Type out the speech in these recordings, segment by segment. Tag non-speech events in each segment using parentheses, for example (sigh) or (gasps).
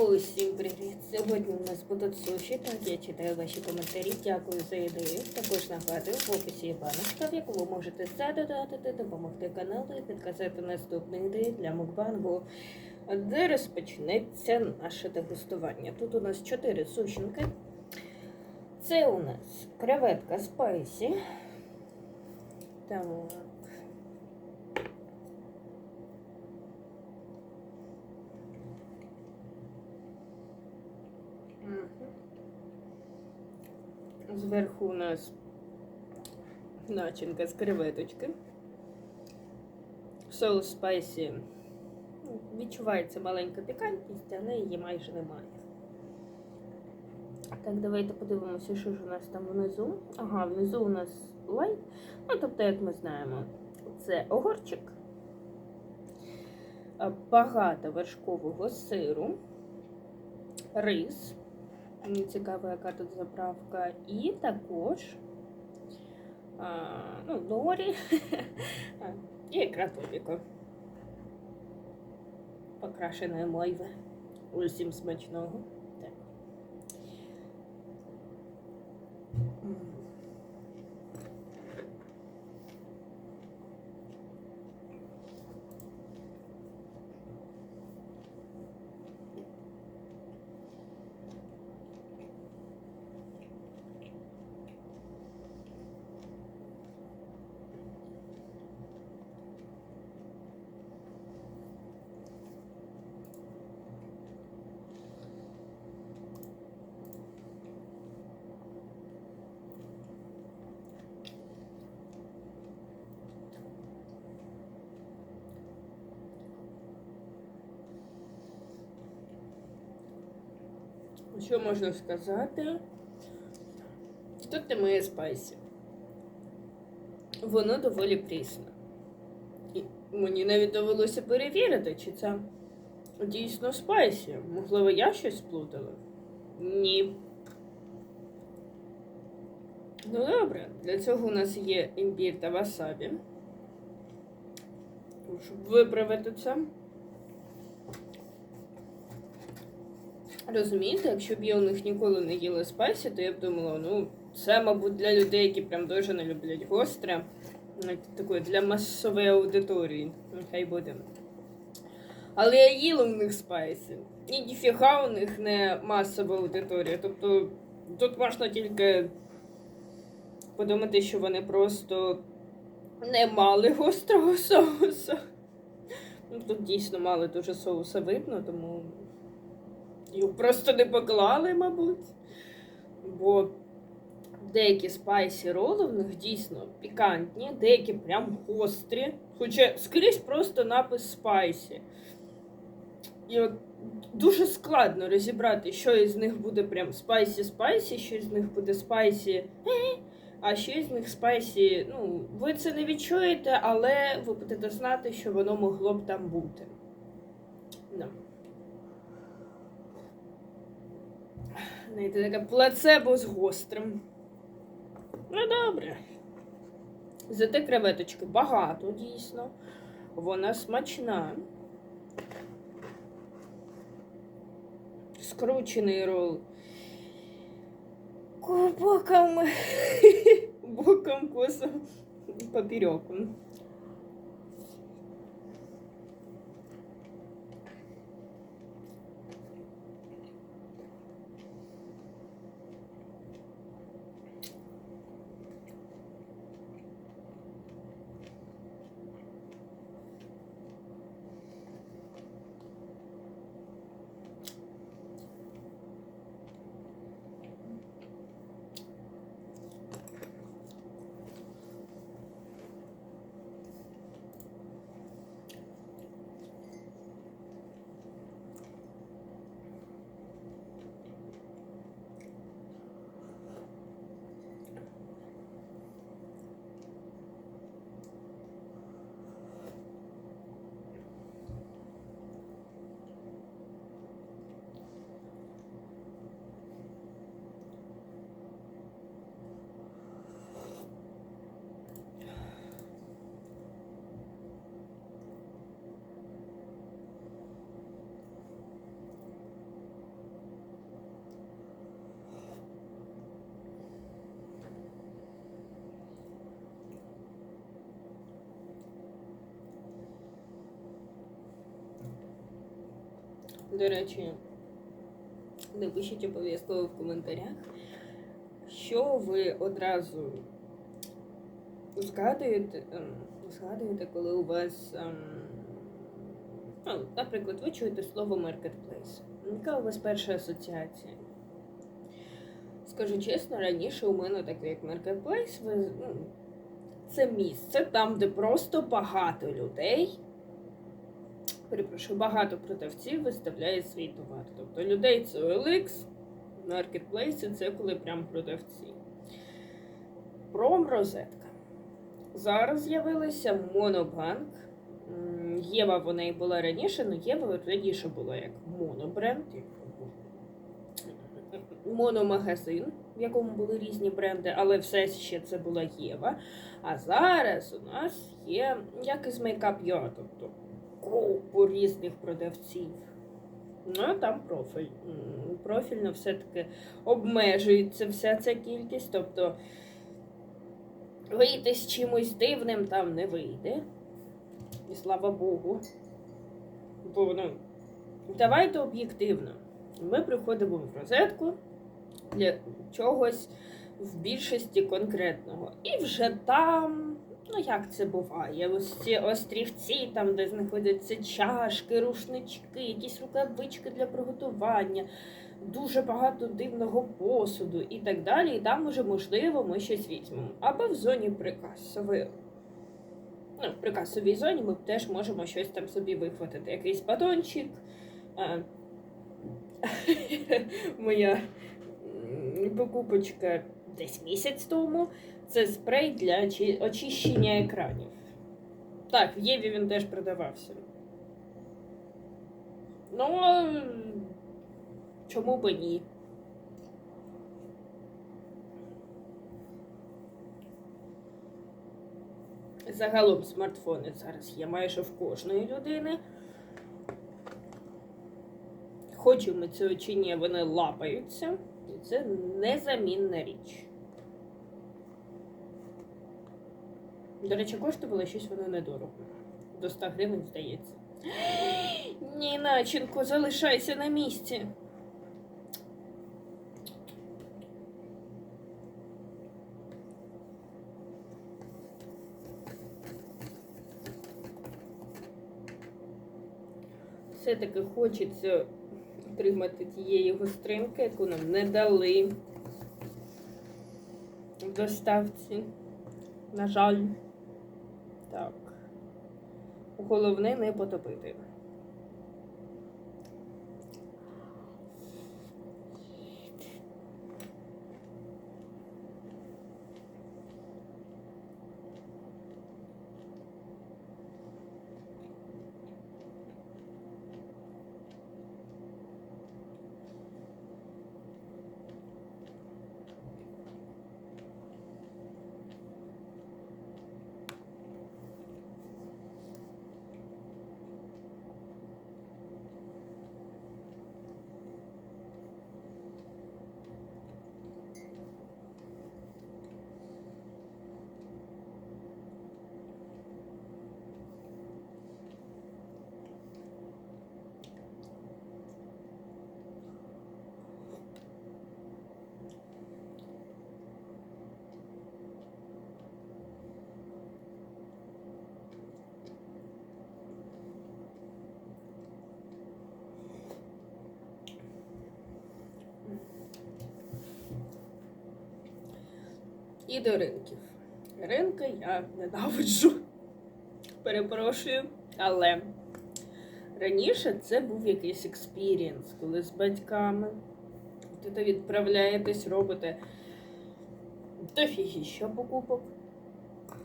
Усім привіт! Сьогодні у нас будуть суші, так я читаю ваші коментарі. Дякую за ідею. Також нагадую, в описі є баночка, в яку ви можете задодати, допомогти каналу і підказати наступні ідеї для мукбангу, де розпочнеться наше дегустування. Тут у нас чотири сушінки. Це у нас креветка спайсі. Так. Зверху у нас начинка з креветочки. Соус спайсі. Відчувається маленька пікантність, але її майже немає. Так, давайте подивимося, що ж у нас там внизу. Ага, внизу у нас лайт. Ну, тобто, як ми знаємо, це огорчик, багато вершкового сиру, рис. Цікаво, яка тут заправка. І також а, ну, норі і і крапивіко. Покрашеної мойви. Усім смачного. Так. Що можна сказати? Тут немає спайсі. Воно доволі прісне. І мені навіть довелося перевірити, чи це дійсно спайсі. Можливо, я щось сплутала? Ні. Ну добре, для цього у нас є імбір та васабі. Щоб виправити це. Розумієте, якщо б я у них ніколи не їла спайсі, то я б думала, ну, це, мабуть, для людей, які прям дуже не люблять гостре. Навіть Такої для масової аудиторії. Нехай буде. Але я їла у них спайсі. І ніфіга у них не масова аудиторія. Тобто тут можна тільки подумати, що вони просто не мали гострого соусу. Ну, тут дійсно мали дуже соуса видно, тому його просто не поклали, мабуть. Бо деякі спайсі роли в них дійсно пікантні, деякі прям гострі. Хоча скрізь просто напис спайсі. І от дуже складно розібрати, що із них буде прям спайсі-спайсі, що з них буде спайсі, а що із них спайсі. Ну, ви це не відчуєте, але ви будете знати, що воно могло б там бути. Да. Знаєте, таке плацебо з гострим. Ну, добре. Зате креветочки багато, дійсно. Вона смачна. Скручений рол. Ко- Боком. (laughs) Боком косо попереком. До речі, напишіть обов'язково в коментарях, що ви одразу згадуєте, ем, згадуєте, коли у вас, ем, ну, наприклад, ви чуєте слово marketplace. Яка у вас перша асоціація? Скажу чесно, раніше у мене таке як marketplace, ви, ну, це місце там, де просто багато людей. Перепрошую, багато продавців виставляють свій товар. Тобто людей це OLX, маркетплейси це коли прям продавці. Промрозетка. Зараз з'явилася Монобанк. Єва вона і була раніше, але Єва раніше була як монобренд, мономагазин, в якому були різні бренди, але все ще це була Єва. А зараз у нас є як із Makeup Yo, тобто купу різних продавців. Ну, там профіль. Профільно все-таки обмежується вся ця кількість, тобто вийти з чимось дивним там не вийде. І слава Богу. Бо, ну, давайте об'єктивно. Ми приходимо в розетку для чогось в більшості конкретного. І вже там, ну як це буває, ось ці острівці, там, де знаходяться чашки, рушнички, якісь рукавички для приготування, дуже багато дивного посуду і так далі. І там уже, можливо, ми щось візьмемо. Або в зоні прикасової. Ну, в прикасовій зоні ми теж можемо щось там собі вихватити. Якийсь батончик. (laughs) Моя покупочка десь місяць тому. Це спрей для очищення екранів. Так, в Єві він теж продавався. Ну, чому би ні? Загалом смартфони зараз є майже в кожної людини. Хочемо ми цього чи ні, вони лапаються. І це незамінна річ. До речі, коштувало щось воно недорого. До 100 гривень, здається. (gasps) Ні, начинку, залишайся на місці. Все-таки хочеться отримати тієї гостринки, яку нам не дали в доставці. На жаль. Так. Головне не потопити. І до ринків. Ринки я ненавиджу. Перепрошую, але раніше це був якийсь експірієнс, коли з батьками ти відправляєтесь, робите дофігіща покупок.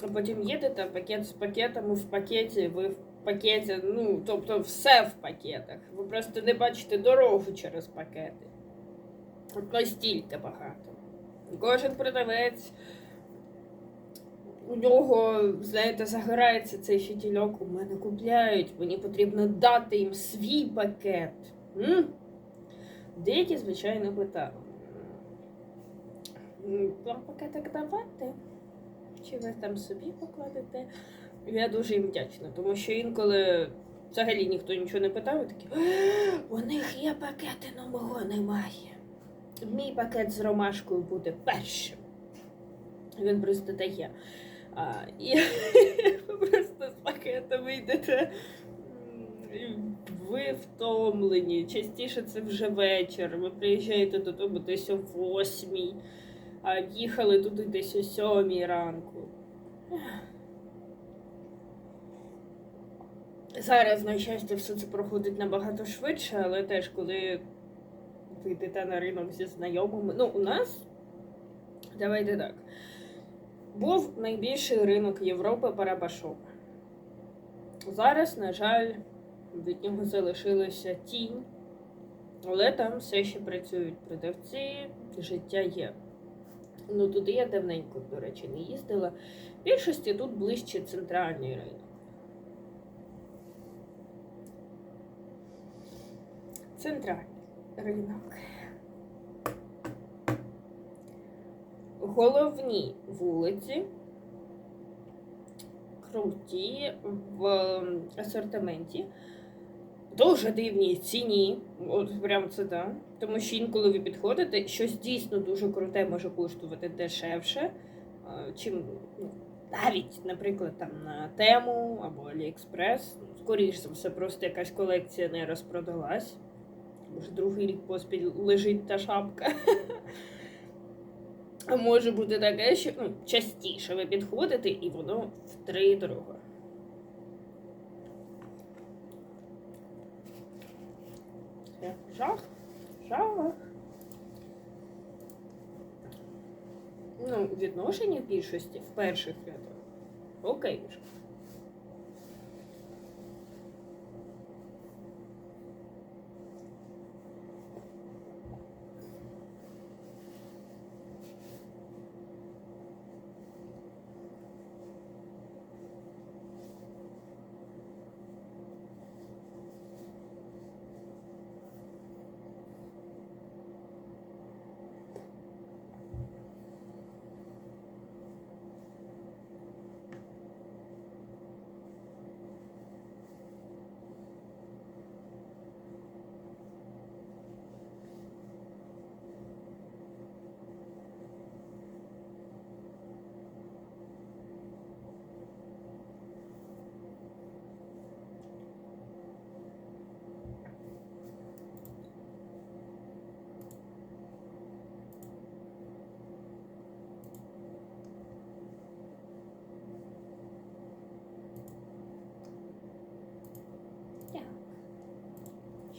А потім їдете пакет з пакетами в пакеті, ви в пакеті, ну, тобто все в пакетах. Ви просто не бачите дорогу через пакети. От настільки багато. Кожен продавець, у нього, знаєте, загорається цей фітільок, у мене купляють, мені потрібно дати їм свій пакет. М? Деякі, звичайно, питали. Вам пакетик давати? Чи ви там собі покладете? Я дуже їм вдячна, тому що інколи взагалі ніхто нічого не питав, і такі, у них є пакети, але мого немає. Мій пакет з ромашкою буде першим. Він просто дає. А, і ви (laughs) просто з пакетами йдете. м, і Ви втомлені. Частіше це вже вечір. Ви приїжджаєте додому десь о восьмій, а їхали туди десь о сьомій ранку. Зараз, на щастя, все це проходить набагато швидше, але теж коли ви йдете на ринок зі знайомими. Ну, у нас, давайте так. Був найбільший ринок Європи Парабашов. Зараз, на жаль, від нього залишилася тінь, але там все ще працюють продавці, життя є. Ну, туди я давненько, до речі, не їздила. В більшості тут ближче центральний ринок. Центральний ринок. Головні вулиці круті в асортименті. Дуже дивні ціні. От прям це да. Тому що інколи ви підходите, щось дійсно дуже круте може коштувати дешевше, чим ну, навіть, наприклад, там на тему або Аліекспрес. Скоріш за все, просто якась колекція не розпродалась. Може, другий рік поспіль лежить та шапка. А може бути таке, що ну, частіше ви підходите, і воно втридорога. Це жах, жах. Ну, відношення більшості в перших рядах. Окей.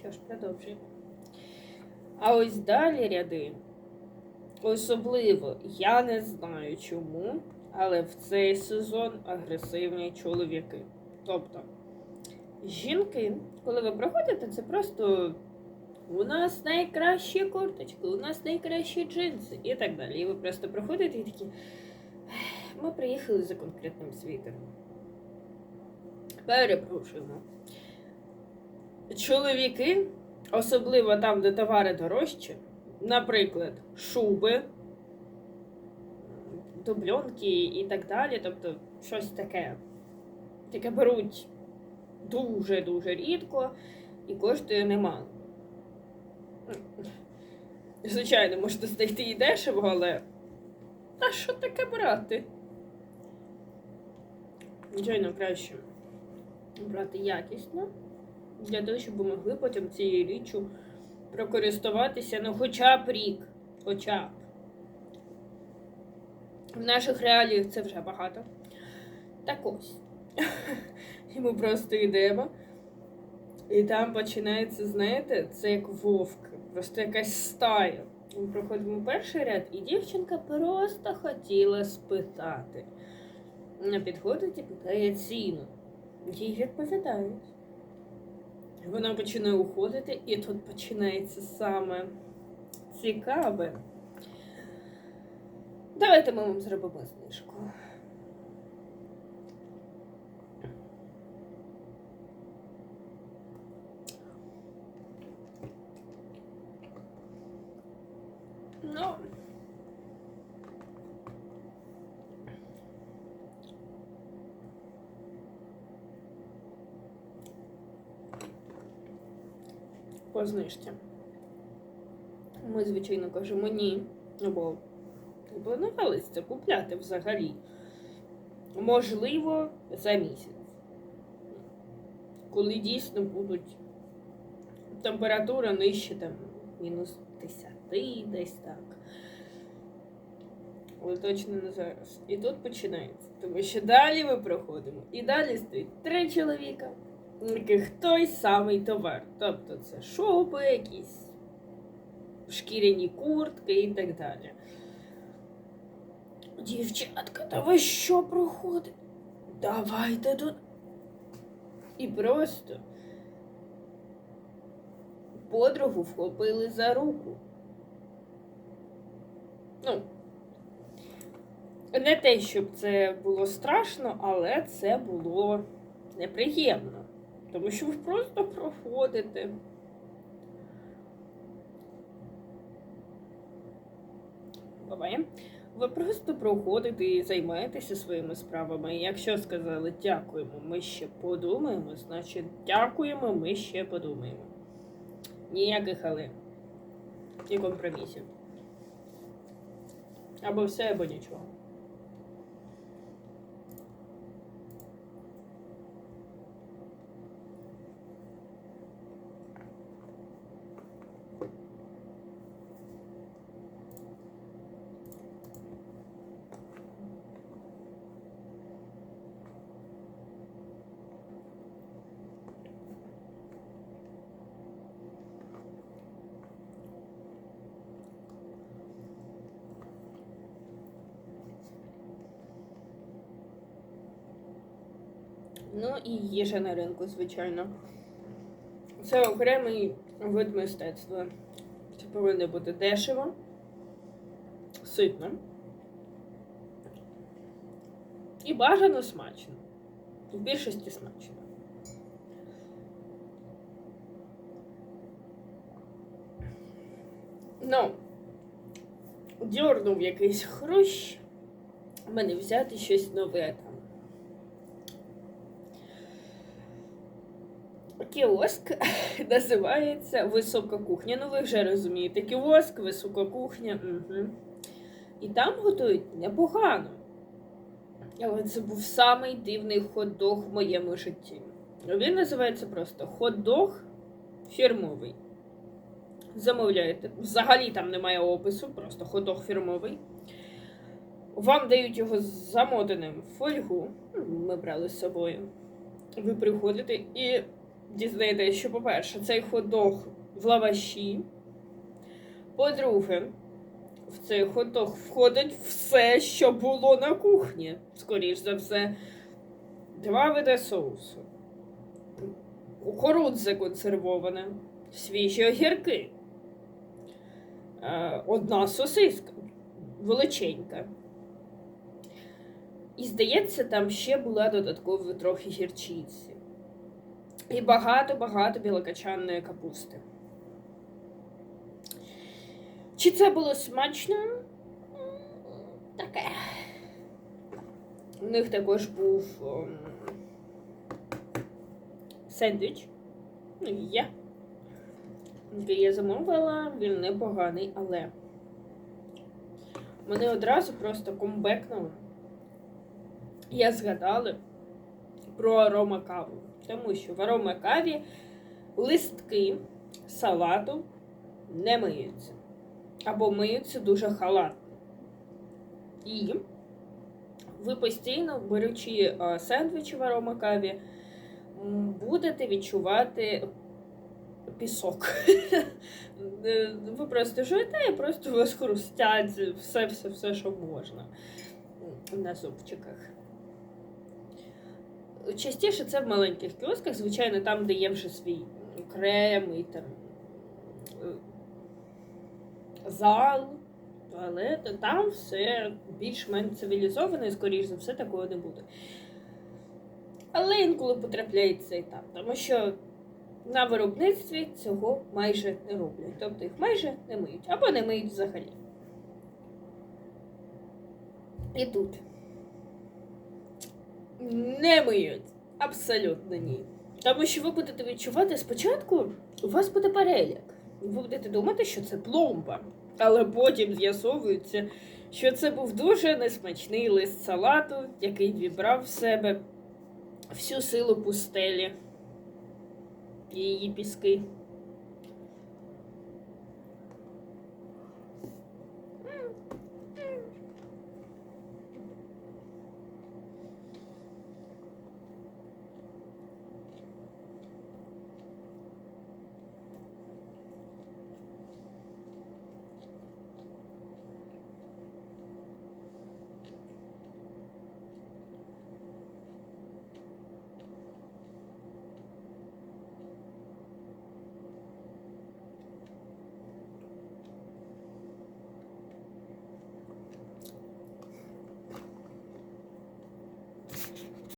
Що ж, продовжуємо. А ось далі ряди. Особливо, я не знаю чому, але в цей сезон агресивні чоловіки. Тобто, жінки, коли ви проходите, це просто у нас найкращі курточки, у нас найкращі джинси і так далі. І ви просто проходите і такі. Ми приїхали за конкретним світером. Перепрошуємо. Чоловіки, особливо там, де товари дорожчі, наприклад, шуби, дубльонки і так далі, тобто щось таке. Таке беруть дуже-дуже рідко і коштує немало. Звичайно, можете знайти і дешево, але. Та що таке брати? Звичайно, краще брати якісно для того, щоб ви могли потім цією річчю прокористуватися, ну, хоча б рік. Хоча б. В наших реаліях це вже багато. Так ось. (laughs) І ми просто йдемо. І там починається, знаєте, це як вовк, просто якась стая. Ми проходимо перший ряд, і дівчинка просто хотіла спитати. Вона підходить і питає ціну. Їй відповідають. Вона починає уходити, і тут починається саме цікаве. Давайте ми вам зробимо знижку. Ну. По знижці. Ми, звичайно, кажемо ні. Бо не планували це купляти взагалі. Можливо, за місяць. Коли дійсно будуть температура нижче там мінус 10 десь так. Але точно не зараз. І тут починається. Тому що далі ми проходимо. І далі стоїть три чоловіка, той самий товар. Тобто це шопи, якісь шкіряні куртки і так далі. Дівчатка, та ви що проходите? Давайте тут. І просто подругу вхопили за руку. Ну, не те, щоб це було страшно, але це було неприємно. Тому що ви просто проходите. Буває. Ви просто проходите і займаєтеся своїми справами. Якщо сказали дякуємо, ми ще подумаємо, значить дякуємо, ми ще подумаємо. Ніяких але і компромісів. Або все, або нічого. Ну і їжа на ринку, звичайно. Це окремий вид мистецтва. Це повинно бути дешево, ситно. І бажано смачно. В більшості смачно. Ну, дьорнув якийсь хрущ, мене взяти щось нове там. Кіоск (laughs) називається Висока кухня. Ну, ви вже розумієте, кіоск, висока кухня. Угу. І там готують непогано. Але це був самий дивний хот-дог в моєму житті. Він називається просто хот-дог фірмовий. Замовляєте. Взагалі там немає опису, просто хот-дог фірмовий. Вам дають його замотаним в фольгу. Ми брали з собою. Ви приходите і дізнаєтесь, що, по-перше, цей хот-дог в лаваші. По-друге, в цей хот-дог входить все, що було на кухні. Скоріш за все, два види соусу. Кукурудза консервована, свіжі огірки. Е, Одна сосиска величенька. І здається, там ще була додатково трохи гірчиці. І багато-багато білокачанної капусти. Чи це було смачно? Таке. У них також був ем, сендвіч. Ну, є. Який я замовила, він непоганий, але мене одразу просто комбекнуло. Я згадала про арома каву. Тому що в арома каві листки салату не миються. Або миються дуже халатно. І ви постійно, беручи сендвічі в арома каві, будете відчувати пісок. (laughs) Ви просто жуєте і просто вас хрустять все, все, все, що можна на зубчиках. Частіше це в маленьких кіосках, звичайно, там, де є вже свій крем і там е, зал, туалет, там все більш-менш цивілізовано і, скоріш за все, такого не буде. Але інколи потрапляється і там, тому що на виробництві цього майже не роблять. Тобто їх майже не миють або не миють взагалі. І тут. Не миють. Абсолютно ні. Тому що ви будете відчувати спочатку, у вас буде переляк. Ви будете думати, що це пломба. Але потім з'ясовується, що це був дуже несмачний лист салату, який вібрав в себе всю силу пустелі і її піски.